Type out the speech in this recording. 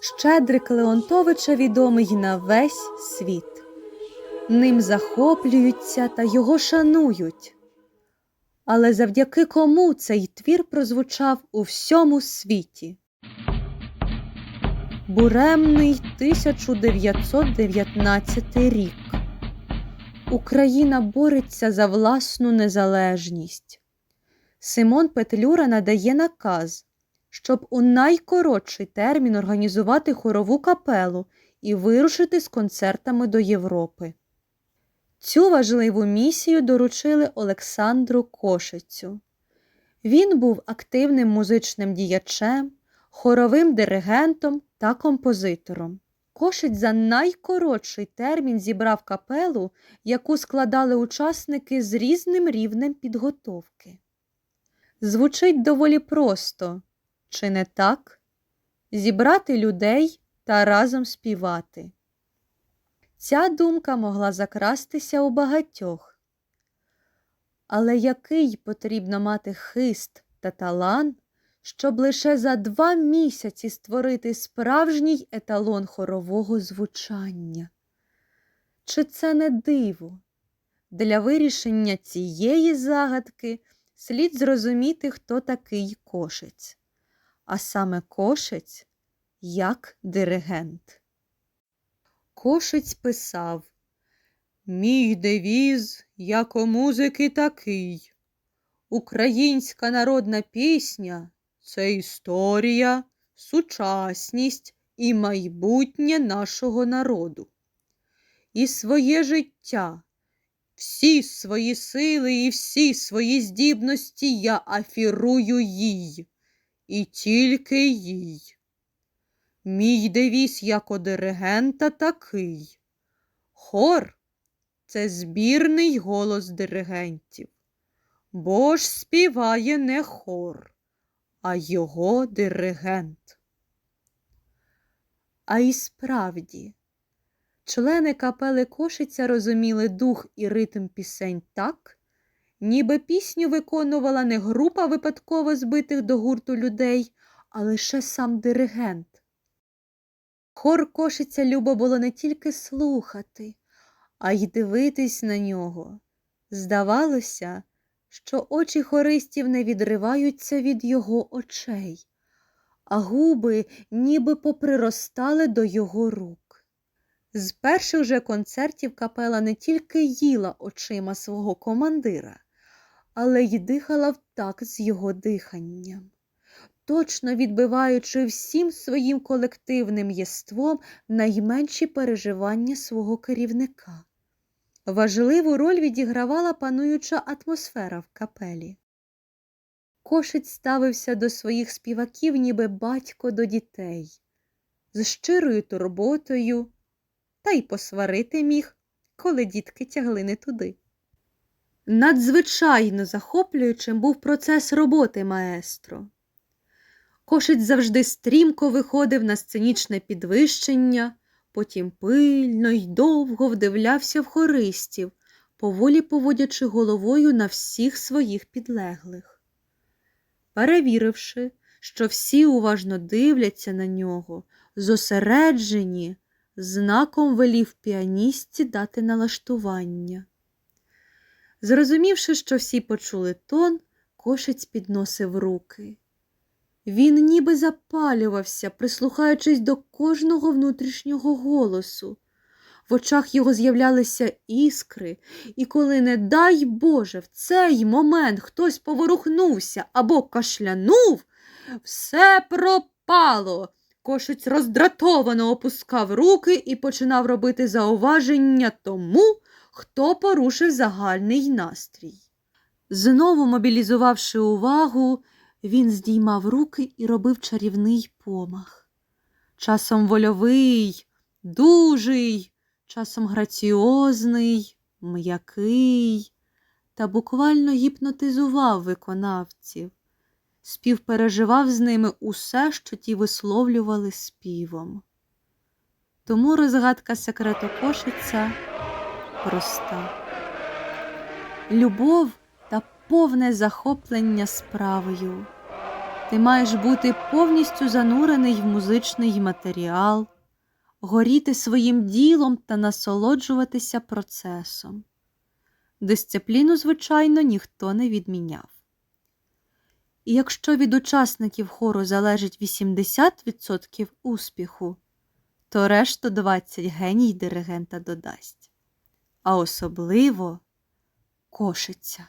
Щедрик Леонтовича відомий на весь світ. Ним захоплюються та його шанують. Але завдяки кому цей твір прозвучав у всьому світі? Буремний 1919 рік. Україна бореться за власну незалежність. Симон Петлюра надає наказ, щоб у найкоротший термін організувати хорову капелу і вирушити з концертами до Європи. Цю важливу місію доручили Олександру Кошицю. Він був активним музичним діячем, хоровим диригентом та композитором. Кошиць за найкоротший термін зібрав капелу, яку складали учасники з різним рівнем підготовки. Звучить доволі просто, чи не так? Зібрати людей та разом співати. Ця думка могла закрастися у багатьох. Але який потрібно мати хист та талант, щоб лише за два місяці створити справжній еталон хорового звучання? Чи це не диво? Для вирішення цієї загадки слід зрозуміти, хто такий кошець, а саме кошець як диригент. Кошець писав Мій девіз, як у музики, такий. Українська народна пісня це історія, сучасність і майбутнє нашого народу. І своє життя, всі свої сили і всі свої здібності я афірую їй, і тільки їй. Мій девіз як у диригента такий. Хор це збірний голос диригентів, бо ж співає не хор, а його диригент. А і справді, члени капели Кошиця розуміли дух і ритм пісень так, ніби пісню виконувала не група випадково збитих до гурту людей, а лише сам диригент. Хор кошиця любо було не тільки слухати, а й дивитись на нього. Здавалося, що очі хористів не відриваються від його очей, а губи ніби поприростали до його рук. З перших же концертів капела не тільки їла очима свого командира, але й дихала в такт з його диханням точно відбиваючи всім своїм колективним єством найменші переживання свого керівника. Важливу роль відігравала пануюча атмосфера в капелі. Кошець ставився до своїх співаків, ніби батько до дітей, з щирою турботою, та й посварити міг, коли дітки тягли не туди. Надзвичайно захоплюючим був процес роботи маестро. Кошець завжди стрімко виходив на сценічне підвищення, потім пильно й довго вдивлявся в хористів, поволі поводячи головою на всіх своїх підлеглих. Перевіривши, що всі уважно дивляться на нього, зосереджені, знаком велів піаністці дати налаштування. Зрозумівши, що всі почули тон, кошець підносив руки. Він ніби запалювався, прислухаючись до кожного внутрішнього голосу. В очах його з'являлися іскри, і коли, не дай Боже, в цей момент хтось поворухнувся або кашлянув, все пропало. Кошець роздратовано опускав руки і починав робити зауваження тому, хто порушив загальний настрій. Знову мобілізувавши увагу, він здіймав руки і робив чарівний помах. Часом вольовий, дужий, часом граціозний, м'який та буквально гіпнотизував виконавців, співпереживав з ними усе, що ті висловлювали співом. Тому розгадка секрету кошиця проста. Любов та повне захоплення справою. Ти маєш бути повністю занурений в музичний матеріал, горіти своїм ділом та насолоджуватися процесом. Дисципліну, звичайно, ніхто не відміняв. І якщо від учасників хору залежить 80% успіху, то решту 20 геній диригента додасть. А особливо кошиця.